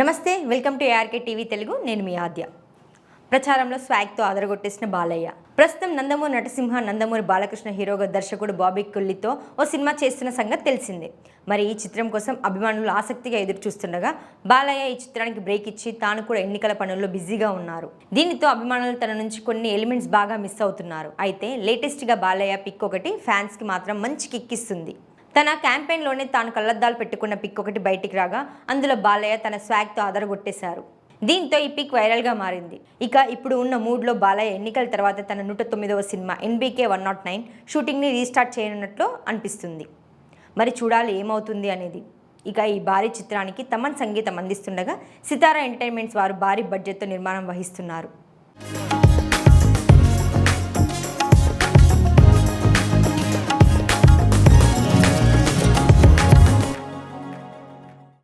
నమస్తే welcome to ARK TV Telugu. నేను మీ ఆద్య. ప్రచారంలో స్వాగ్తో ఆదరగొట్టేసిన బాలయ్య. ప్రస్తుతం నందమూరి నటసింహ నందమూరి బాలకృష్ణ హీరోగా దర్శకుడు బాబీ కుల్లితో ఓ సినిమా చేస్తున్న సంగతి తెలిసిందే. మరి ఈ చిత్రం కోసం అభిమానులు ఆసక్తిగా ఎదురు చూస్తుండగా బాలయ్య ఈ చిత్రానికి బ్రేక్ ఇచ్చి తాను కూడా ఎన్నికల పనుల్లో బిజీగా ఉన్నారు. దీనితో అభిమానులు తన నుంచి కొన్ని ఎలిమెంట్స్ బాగా మిస్ అవుతున్నారు. అయితే లేటెస్ట్గా బాలయ్య పిక్ ఒకటి ఫ్యాన్స్కి మాత్రం మంచి కిక్కిస్తుంది తన క్యాంపెయిన్లోనే తాను కళ్ళద్దాలు పెట్టుకున్న పిక్ ఒకటి బయటికి రాగా అందులో బాలయ్య తన స్వాగ్తో అదరగొట్టేశారు దీంతో ఈ పిక్ వైరల్గా మారింది. ఇక ఇప్పుడు ఉన్న మూడ్లో బాలయ్య ఎన్నికల తర్వాత తన నూట తొమ్మిదవ సినిమా ఎన్బీకే వన్ నాట్ నైన్ షూటింగ్ని రీస్టార్ట్ చేయనున్నట్లు అనిపిస్తుంది. మరి చూడాలి ఏమవుతుంది అనేది. ఇక ఈ భారీ చిత్రానికి తమన్ సంగీతం అందిస్తుండగా సితారా ఎంటర్టైన్మెంట్స్ వారు భారీ బడ్జెట్తో నిర్మాణం వహిస్తున్నారు.